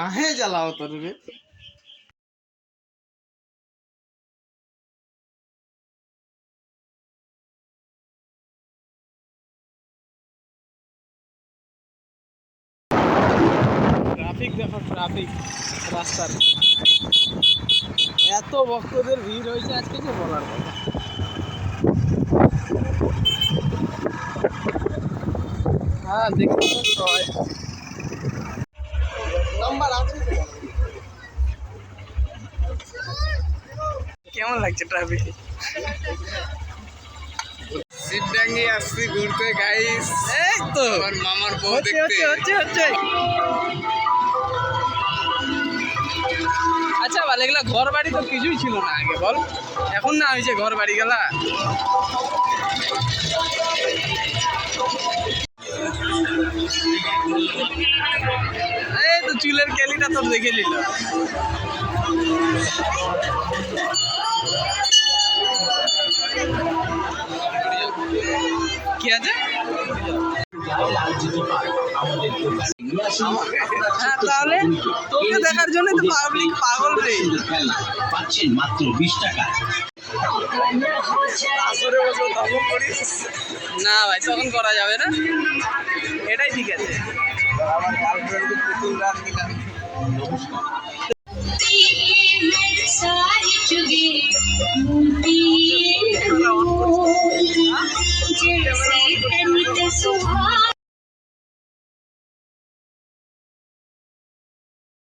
কাহে জ্বালাও তোর রে? ট্রাফিক দেখো, ট্রাফিক, রাস্তার। এত ভক্তদের ভিড় হয়েছে আজকে যে বলার কথা। হ্যাঁ দেখতে তো কেমন লাগছে ট্রাফিক শিবডাঙ্গি আসছি ঘুরতে গাইস এই তো। আমার মামার বউ দেখতে। হচ্ছে হচ্ছে আচ্ছা বল এগুলা ঘর বাড়ি তো কিছুই ছিল না আগে বল। এখন না হয়েছে ঘর বাড়ি গেলা। এই তো চুলের কেলিটা তোর দেখে নিল হ্যাঁ তাহলে তোকে দেখার জন্য তো পাবলিক পাগল রে। পাচ্ছেন মাত্র বিশ টাকা না ভাই তখন করা যাবে না। এটাই ঠিক আছে। আমার পুতুল দিলাম নমস্কার 今日岁你的心窝